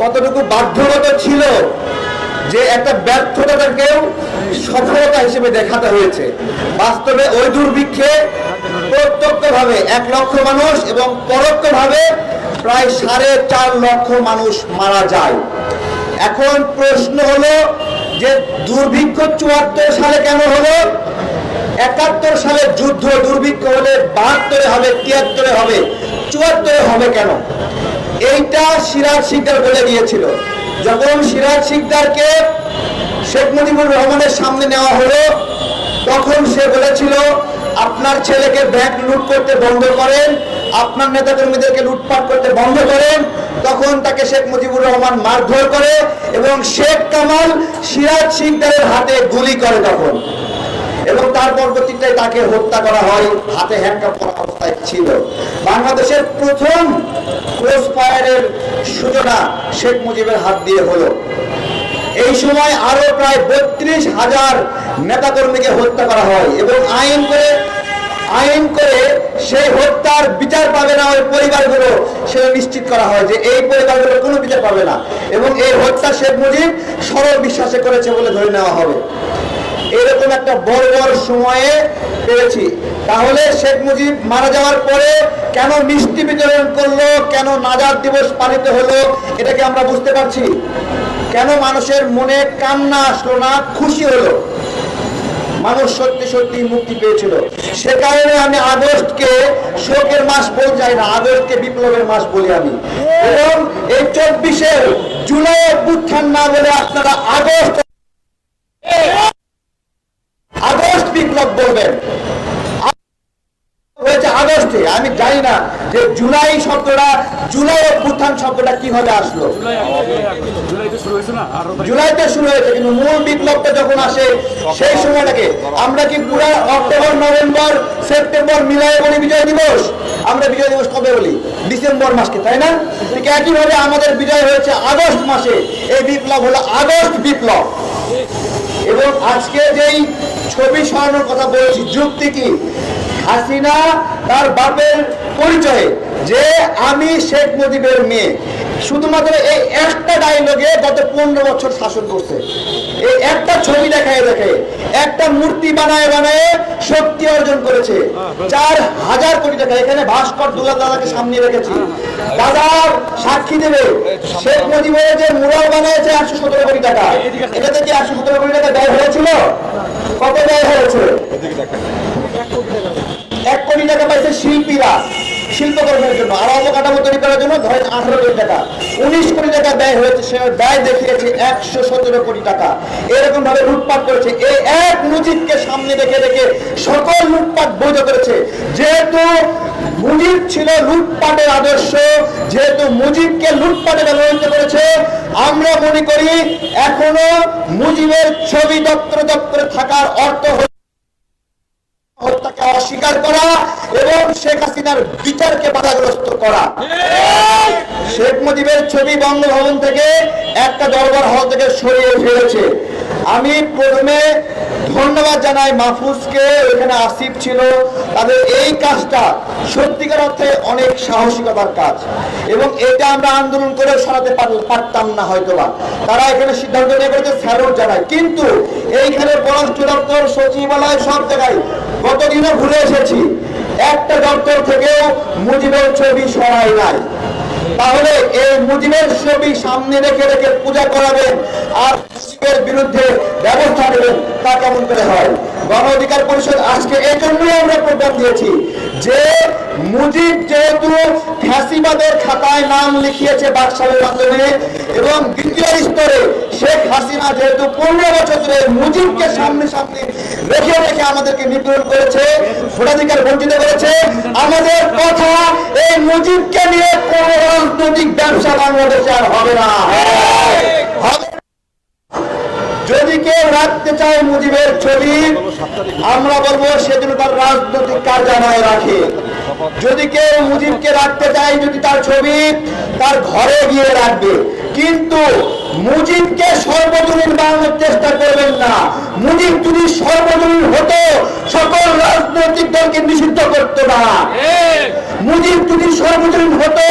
কতটুকু বাধ্যগত ছিল যে একটা ব্যর্থতাকেও সফলতা হিসেবে দেখাতে হয়েছে? বাস্তবে ওই দুর্ভিক্ষে প্রত্যক্ষভাবে এক লক্ষ মানুষ এবং পরোক্ষভাবে প্রায় সাড়ে চার লক্ষ মানুষ মারা যায়। এখন প্রশ্ন হলো যে দুর্ভিক্ষ চুয়াত্তর সালে কেন হলো? একাত্তর সালে যুদ্ধ দুর্ভিক্ষ হলে বাহাত্তরে হবে, তিয়াত্তরে হবে, চুয়াত্তরে হবে কেন? এইটা সিরাজ শিকদার বলে দিয়েছিল। যখন সিরাজ শিকদারকে শেখ মুজিবুর রহমানের সামনে নেওয়া হলো, তখন সে বলেছিল, আপনার ছেলেকে ব্যাংক লুট করতে বন্ধ করেন, আপনার নেতাকর্মীদেরকে লুটপাট করতে বন্ধ করেন। তখন তাকে শেখ মুজিবুর রহমান মারধর করে এবং শেখ কামাল সিরাজ শিকদারের হাতে গুলি করে তখন। এবং তার পরবর্তীতে তাকে হত্যা করা হয়, হাতে হ্যান্ডকাপ করা অবস্থায় ছিল। বাংলাদেশের প্রথম ক্রস ফায়ারের সূচনা শেখ মুজিবের হাত দিয়ে হলো। এই সময় আরও প্রায় বত্রিশ হাজার নেতাকর্মীকে হত্যা করা হয় এবং আইন করে আইন করে সেই হত্যার বিচার পাবে না ওই পরিবারগুলো, সেটা নিশ্চিত করা হয় যে এই পরিবারগুলো কোনো বিচার পাবে না। এবং এই হত্যা শেখ মুজিব সরল বিশ্বাসে করেছে বলে ধরে নেওয়া হবে। এরকম একটা বড় বড় সময়ে পেয়েছি। তাহলে শেখ মুজিব মারা যাওয়ার পরে কেন মিষ্টি বিতরণ করল, কেন নাজার দিবস পালিত হলো এটাকে আমরা বুঝতে পারছি? কেন মানুষের মনে কান্না আসলো না, খুশি হলো? মানুষ সত্যি সত্যি মুক্তি পেয়েছিল। সে কারণে আমি আগস্টকে শোকের মাস বলতে চাই না, আগস্টকে বিপ্লবের মাস বলি আমি। এবং এই চব্বিশের জুলাই অভ্যুত্থান না বলে আপনারা আগস্ট বিপ্লব বলবেন। হয়েছে আগস্টে, আমি জানি না যে জুলাই শব্দটা, জুলাই অভ্যুত্থান শব্দটা কীভাবে আসলো। জুলাইতে শুরু হয়েছে, কিন্তু মূল বিপ্লবটা যখন আসে, সেই সময়টাকে আমরা কি পুরো অক্টোবর, নভেম্বর, সেপ্টেম্বর মিলাই বলি বিজয় দিবস? আমরা বিজয় দিবস কবে বলি? ডিসেম্বর মাসকে, তাই না? ঠিক একইভাবে আমাদের বিজয় হয়েছে আগস্ট মাসে। এই বিপ্লব হলো আগস্ট বিপ্লব। এবং আজকে যেই ছবি সরানোর কথা বলেছি, যুক্তি কি? হাসিনা তার বাপের পরিচয়ে যে আমি শেখ মুজিবের মেয়ে। শুধুমাত্র এই একটা ডায়লগে গত পনেরো বছর শাসন করছে। এই একটা ছবি দেখায় দেখে, একটা মূর্তি বানায় বানায় শক্তি অর্জন করেছে। চার হাজার কোটি টাকা, এখানে ভাস্কর দুলা দাদাকে সামনে রেখেছি। দাদা সাক্ষী দেবে। শেখ মুজিবের যে মুরাল বানিয়েছে একশো সতেরো কোটি টাকা, এটাতে কি একশো সতেরো কোটি টাকা ব্যয় হয়েছিল? কত ব্যয় হয়েছে? এক কোটি টাকা পাইছে শিল্পীরা। শিল্পকর্মের জন্য, আর অবকাঠামো তৈরি করার জন্য ধরেন আঠারো কোটি টাকা। উনিশ কোটি টাকা ব্যয় হয়েছে, সে ব্যয় দেখিয়েছে একশো সতেরো কোটি টাকা। এরকম ভাবে লুটপাট করেছে। এই এক মুজিবকে সামনে রেখে রেখে সকল লুটপাট বৈধ করেছে। যেহেতু মুজিব ছিল লুটপাটের আদর্শ, যেহেতু মুজিবকে লুটপাটে ব্যবহৃত করেছে, আমরা মনে করি এখনও মুজিবের ছবি দপ্তর দপ্তরে থাকার অর্থ হত্যাকে অস্বীকার করা এবং শেখ হাসিনার বিচারকে বাধাগ্রস্ত করা। শেখ মুজিবের ছবি বঙ্গভবন থেকে একটা দরবার হল থেকে সরিয়ে ফেলেছে। আমি প্রথমে ধন্যবাদ জানাই মাহফুজকে, এখানে আসিফ ছিল। তাদের এই কাজটা সত্যিকার অর্থে অনেক সাহসিকতার কাজ। এবং এটা আমরা আন্দোলন করে সরাতে পারতাম না হয়তোবা। তারা এখানে সিদ্ধান্ত নিয়ে করেছে স্যালুট জানায় কিন্তু এইখানে পররাষ্ট্র দপ্তর, সচিবালয় সব জায়গায় গতদিনও ঘুরে এসেছি। একটা দপ্তর থেকেও মুজিবের ছবি সরাই নাই। তাহলে এই মুজিবের ছবি সামনে রেখে রেখে পূজা করাবেন আর মুজিবের বিরুদ্ধে ব্যবস্থা নেবেন, তা কেমন করে হয়? গণ অধিকার পরিষদ আজকে এই জন্যই আমরা প্রোগ্রাম দিয়েছি যে মুজিব যেহেতু ফ্যাসিবাদের খাতায় নাম লিখিয়েছে বাকশালের মাধ্যমে, এবং দ্বিতীয় স্তরে শেখ হাসিনা যেহেতু পনেরো বছর ধরে মুজিবকে সামনে সামনে রেখে রেখে আমাদেরকে নিপীড়ন করেছে, ভোটাধিকার বঞ্চিত করেছে, আমাদের কথা এই মুজিবকে নিয়ে কোন রাজনৈতিক ব্যবসা বাংলাদেশে আর হবে না। যদি কেউ রাখতে চায় মুজিবের ছবি, আমরা বলব সেজন্য তার রাজনৈতিক কার্যালয়ে রাখে। যদি কেউ মুজিবকে রাখতে চায় যদি তার ছবি তার ঘরে গিয়ে রাখবে। কিন্তু মুজিবকে সর্বজনীন বানানোর চেষ্টা করবেন না। মুজিব যদি সর্বজনীন হতো সকল রাজনৈতিক দলকে নিষিদ্ধ করতো না। মুজিব যদি সর্বজনীন হতো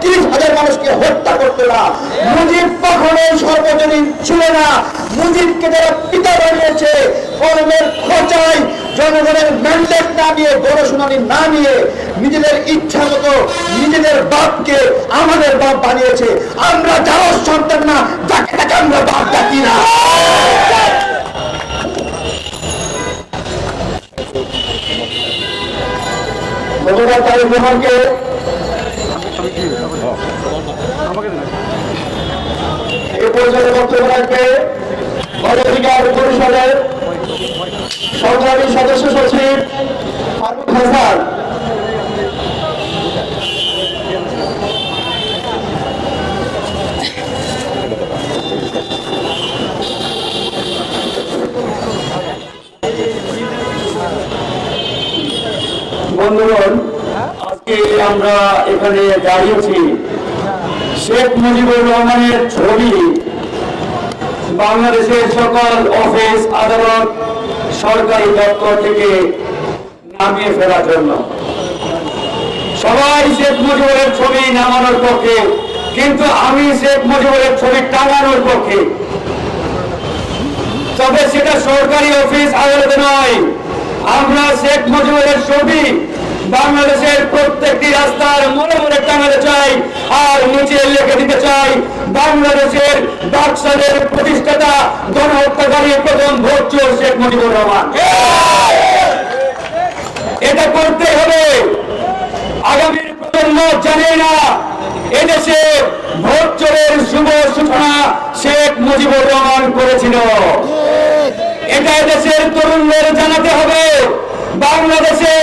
তিরিশ হাজার মানুষকে হত্যা করতো না। মুজিব কখনো সর্বজনীন ছিল না। মুজিবকে যারা পিতা বানিয়েছে জনগণের ম্যান্ডেট না নিয়ে, গণশুনানি না নিয়ে নিজেদের ইচ্ছা মতো নিজেদের বাপকে আমাদের বাপ বানিয়েছে। আমরা যারা সন্তান না, যাকে তাকে আমরা বাপ ডাকি না। এ পর্যন্ত বক্তব্য রাখবে। পরিষদের সংগ্রামী সদস্য সচিব ফারুক হাসান। আজকে আমরা এখানে দাঁড়িয়েছি শেখ মুজিবুর রহমানের ছবি। বাংলাদেশের সকল অফিস, আদালত সরকারি দপ্তর থেকে নামিয়ে ফেলার জন্য। সবাই শেখ মুজিবুরের ছবি নামানোর পক্ষে, কিন্তু আমি শেখ মুজিবুরের ছবি টাঙানোর পক্ষে। তবে সেটা সরকারি অফিস আদালতে নয়। আমরা শেখ মুজিবুরের ছবি বাংলাদেশের প্রত্যেকটি রাস্তার মনে মনে টাঙাতে চাই আর নিচে লিখে দিতে চাই বাংলাদেশের বাকশালের প্রতিষ্ঠাতা গণহত্যাকারী প্রথম ভোট চোর শেখ মুজিবুর রহমান। এটা করতে হবে। আগামী প্রজন্ম জানে না, এদেশে ভোট চোরের শুভ সূচনা শেখ মুজিবুর রহমান করেছিল। এটা দেশের তরুণদের জানাতে হবে। বাংলাদেশে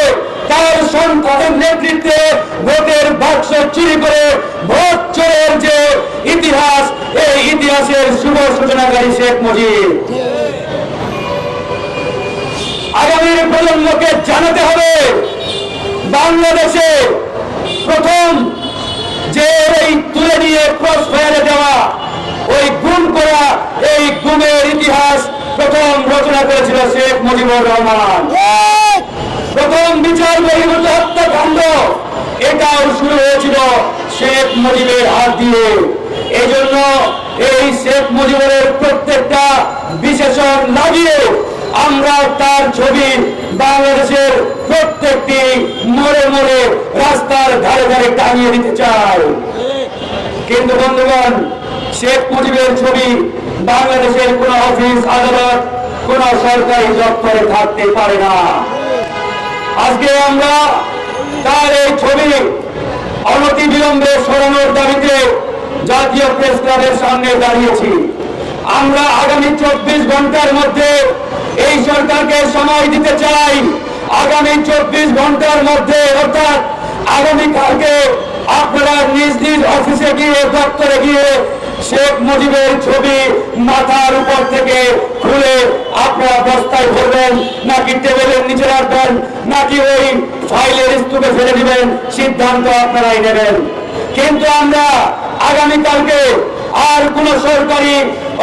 তার সন্তানের নেতৃত্বে ভোটের বাক্স চুরি করে ভোট চোরের যে ইতিহাস এই ইতিহাসের শুভ সূচনাকারী শেখ মুজিব। আগামী প্রজন্মকে জানাতে হবে বাংলাদেশে প্রথম যে এই তুলে নিয়ে ক্রস ফায়ারে দেওয়া ওই গুম করা, এই গুমের ইতিহাস প্রথম রচনা করেছিল শেখ মুজিবুর রহমান। প্রথম বিচার বহির্ভূত হত্যাকাণ্ড, এটাও শুরু হয়েছিল শেখ মুজিবের হাত দিয়ে। এই জন্য এই শেখ মুজিবের প্রত্যেকটা বিশেষণ লাগিয়ে আমরা তার ছবি বাংলাদেশের প্রত্যেকটি মোড়ে মোড়ে রাস্তার ধারে ধারে টাঙিয়ে দিতে চাই। কিন্তু বন্ধুগণ, শেখ মুজিবের ছবি বাংলাদেশের কোন অফিস, আদালত, কোন সরকারি দপ্তরে থাকতে পারে না। আজকে আমরা তার এই ছবি অনতি বিলম্বে সরানোর দাবিতে জাতীয় প্রেস ক্লাবের সামনে দাঁড়িয়েছি। আমরা আগামী চব্বিশ ঘণ্টার মধ্যে এই সরকারকে সময় দিতে চাই। আগামী চব্বিশ ঘণ্টার মধ্যে, অর্থাৎ আগামীকালকে আপনারা নিজ নিজ অফিসে গিয়ে, দপ্তরে গিয়ে শেখ মুজিবের ছবি মাথার উপর থেকে খুলে আপনারা বস্তায় ভরবেন, নাকি টেবিলের নিচে রাখবেন, নাকি ওই ফাইলের স্তূপে ফেলে দিবেন, সিদ্ধান্ত আপনারাই নেবেন। কিন্তু আমরা আগামীকালকে আর কোন সরকারি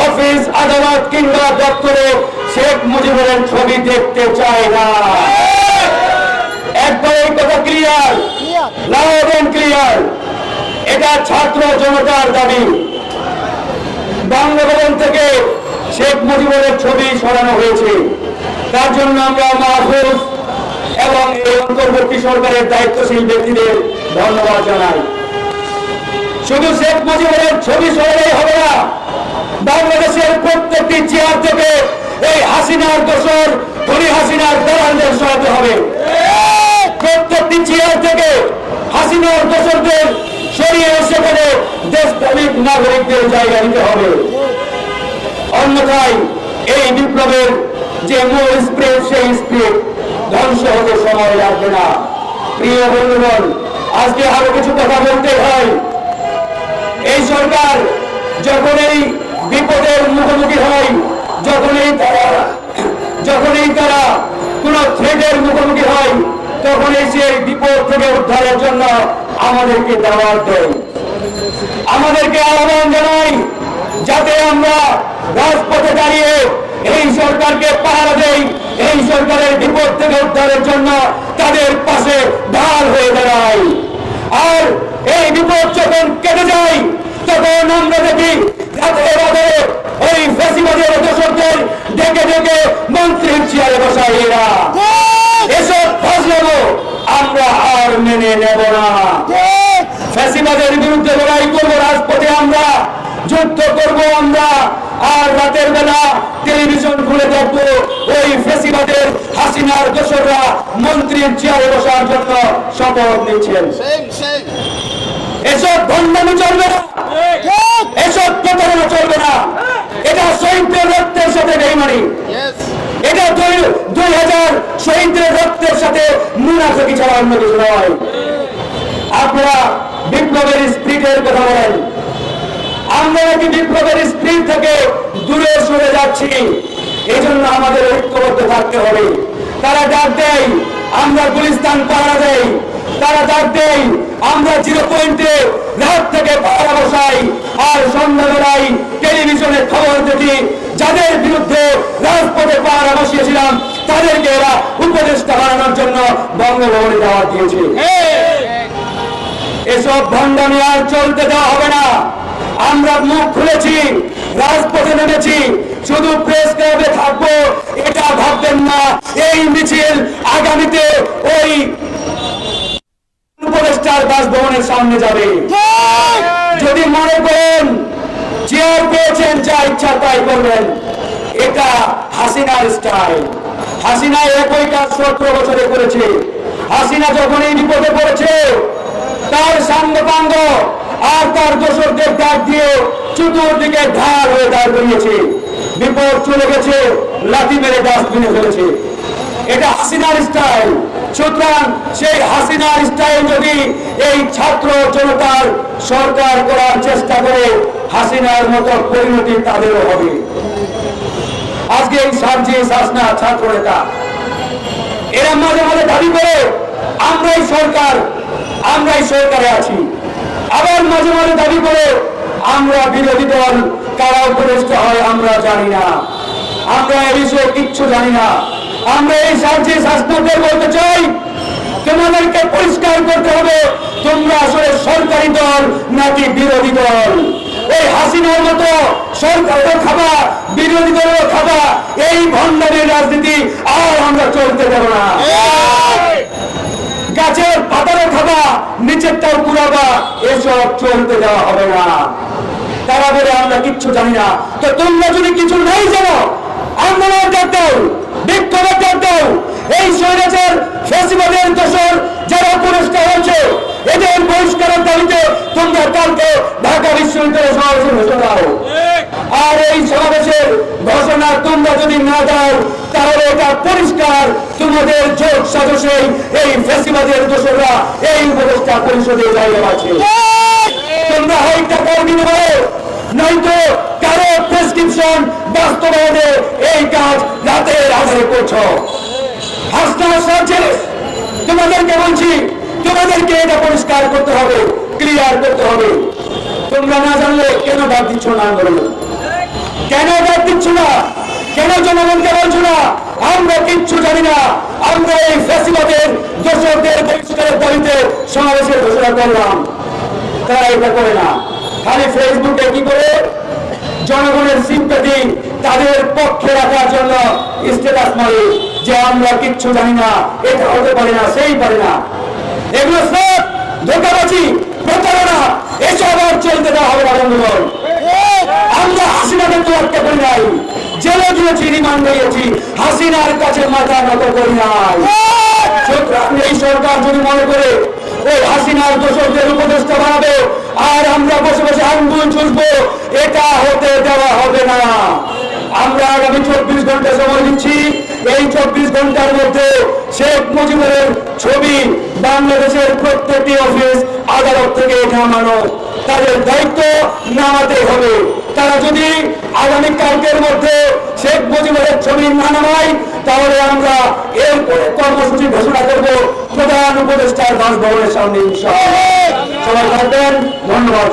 অফিস, আদালত কিংবা দপ্তরে শেখ মুজিবের ছবি দেখতে চাই না। একবার এই কথা ক্লিয়ার লাউড এন্ড ক্লিয়ার এটা ছাত্র জনতার দাবি। বঙ্গভবন থেকে শেখ মুজিবুরের ছবি সরানো হয়েছে। তার জন্য আমরা মাহফুজ এবং এই অন্তর্বর্তী সরকারের দায়িত্বশীল ব্যক্তিদের ধন্যবাদ জানাই। শুধু শেখ মুজিবুরের ছবি সরালেই হবে না। বাংলাদেশের প্রত্যেকটি চেয়ার থেকে এই হাসিনার দোষর, ধনী হাসিনার দালালদের সরাতে হবে। প্রত্যেকটি চেয়ার থেকে হাসিনার দোষরদের সরিয়ে সেখানে দেশপ্রেমিক নাগরিকদের জায়গা নিতে হবে। অন্যথায় এই বিপ্লবের যে মূল স্প্রিট সেই স্প্রিট ধ্বংস হতে সময় লাগবে না। প্রিয় বন্ধুগণ, আজকে আরও কিছু কথা বলতে হয়। এই সরকার যখন এই বিপদের মুখোমুখি হয় যখনই তারা যখনই তারা কোন থ্রেটের মুখোমুখি হয় তখনই সেই বিপদ থেকে উদ্ধারের জন্য আমাদেরকে দাওয়াত দেয়। আমাদেরকে আহ্বান জানাই, যাতে আমরা রাজপথে দাঁড়িয়ে এই সরকারকে পাহারা দেই, এই সরকারের বিপদ থেকে উদ্ধারের জন্য তাদের পাশে ঢাল হয়ে দাঁড়াই। আর এই বিপদ যখন কেটে যাই তখন আমরা দেখি ওই ফেসিবাদের দোষকদের ডেকে ডেকে মন্ত্রীর চেয়ারে বসাই এরা। এসব ফসল আমরা আর মেনে নেব না। ফ্যাসিবাদের বিরুদ্ধে লড়াই করব রাজপথে আমরা যুদ্ধ করব আমরা আর রাতের বেলা টেলিভিশন খুলে দেখব ওই ফেসিবাদের হাসিনার দোষরা মন্ত্রীর চেয়ারে বসার জন্য শপথ নিচ্ছেন এসব ভণ্ডামি চলবে না। এসব প্রতারণা চলবে না। এটা শহীদদের রক্তের সাথে বেইমানি। এটা দুই দুই হাজার শহীদদের রক্তের সাথে মুনাফিকি ছাড়া অন্য কিছু নয়। আপনারা বিপ্লবের স্পিরিটের কথা বলেন। আমরা নাকি বিপ্লবের স্পিরিট থেকে দূরে সরে যাচ্ছি। এই জন্য আমাদের ঐক্যবদ্ধ থাকতে হবে। তারা ডাক দেয় আমরা গুলিস্তান পাহারা দেই। তারা ডাক দেয় আমরা জিরো পয়েন্টে রাত থেকে পাহারা বসাই, আর সন্ধ্যাবেলায় টেলিভিশনে খবর দেখি যাদের বিরুদ্ধে রাজপথে পাহারা বসিয়েছিলাম, তাদেরকে এরা উপদেষ্টা বানানোর জন্য বঙ্গভবনে দাওয়াত দিয়েছে। এসব ভণ্ডামি আর চলতে দেওয়া হবে না। আমরা মুখ খুলেছি, রাজপথে নেমেছি, শুধু প্রেস ক্লাবে থাকব, এটা ভাববেন না। এই মিছিল আগামীতে ওই উপদেষ্টার বাসভবনের সামনে যাবে। যদি মনে করেন চেয়ার পেয়েছেন যা ইচ্ছা তাই করবেন। এটা হাসিনার স্টাইল হাসিনা একই কাজ সতেরো বছরে করেছে। হাসিনা যখন এই বিপদে পড়েছে তার সাঙ্গপাঙ্গ আর তার দোসরদের ডাক দিয়ে চতুর্দিকে ঢাল হয়ে দাঁড় করিয়েছে। বিপদ চলে গেছে লাথি মেরে ডাস্টবিনে ফেলেছে। এটা হাসিনার স্টাইল সুতরাং সেই হাসিনার স্টাইল যদি এই ছাত্র জনতার সরকার করার চেষ্টা করে, হাসিনার মতো পরিণতি তাদেরও হবে। আজকে এই সার্জি শাসনা ছাত্র নেতা এরা মাঝে মাঝে দাবি করে, আমরাই সরকার, আমরাই সরকারে আছি। আবার মাঝে মাঝে দাবি করে, আমরা বিরোধী দল, কারা উপদেষ্টা হয় আমরা জানি না। আমরা এ বিষয়ে কিচ্ছু জানি না। আমরা এই সার্জি শাসনদের বলতে চাই, তোমাদেরকে পরিষ্কার করতে হবে, তোমরা আসলে সরকারি দল নাকি বিরোধী দল? এই হাসিনার মতো সরকারও খাবা, বিরোধী দলও খাবা, এই ভণ্ডারের রাজনীতি আর আমরা চলতে দেব না। গাছের পাতারও খাবা, নিচেরটাও পুরাবা, এসব চলতে দেওয়া হবে না। তারা বলে, আমরা কিচ্ছু জানি না। তো তোমরা যদি কিছু নাই জানো আন্দোলন দাও বিক্ষোভের এই স্বৈরাচার ফেসিবাদের দোষর যারা পুরস্কার হয়েছে, এদের বহিষ্কারের দাবিতে তোমরা কালকে ঢাকা বিশ্ববিদ্যালয় সমাবেশে ঘোষণা দাও। আর এই সমাবেশের ঘোষণা তোমরা যদি না দাও, তাহলে এটা পরিষ্কার তোমাদের জোট সাজসে এই ফেসিবাদের দোষরা এই উপদেষ্টা পরিষদে জায়গা আছে। তোমরা হয় টাকার বিনিময়ে নয়তো কারও প্রেসক্রিপশন বাস্তবায়নে এই কাজ রাতের আধারে করছ। তোমাদেরকে বলছি, তোমাদেরকে এটা পরিষ্কার করতে হবে ক্লিয়ার করতে হবে। তোমরা না জানলে কেন বাদ দিচ্ছ না আন্দোলন? কেন বাদ দিচ্ছ না? কেন জনগণকে বলছো না? আমরা কিচ্ছু জানি না। আমরা এই ফেসিবাদের দোষকদের বহিষ্কারের দাবিতে সমাবেশের ঘোষণা করলাম। তারা এটা করে না। খালি ফেসবুকে কি করে? জনগণের সিম্পতি তাদের পক্ষে রাখার জন্য স্ট্যাটাস মারে। যে আমরা কিচ্ছু জানি না, এটা হতে পারে না, সেই পারে না। এগুলো সব ধোকাবাজি, প্রতারণা, এসব আর চলতে দেওয়া হবে না, বন্ধুগণ। আমরা হাসিনাকে তো আটকে করি নাই। জেলে দিয়েছি রিমান্ড দিয়েছি হাসিনার কাছে মাথা নত করি নাই। এই সরকার যদি মনে করে ওই হাসিনার দোষকদের উপদেষ্টা বানাবে, আর আমরা বসে বসে আঙ্গুল চুষবো, এটা হতে দেওয়া হবে না। আমরা আগামী চব্বিশ ঘণ্টা সময় দিচ্ছি। এই চব্বিশ ঘণ্টার মধ্যে শেখ মুজিবের ছবি বাংলাদেশের প্রত্যেকটি অফিস আদালত থেকে নামানো। তাদের দায়িত্ব নামাতে হবে। তারা যদি আগামী কালকের মধ্যে শেখ মুজিবের ছবি না নামায় তাহলে আমরা এরপরে কর্মসূচি ঘোষণা করব প্রধান উপদেষ্টার বাসভবনের সামনে। সবাই থাকবেন ধন্যবাদ।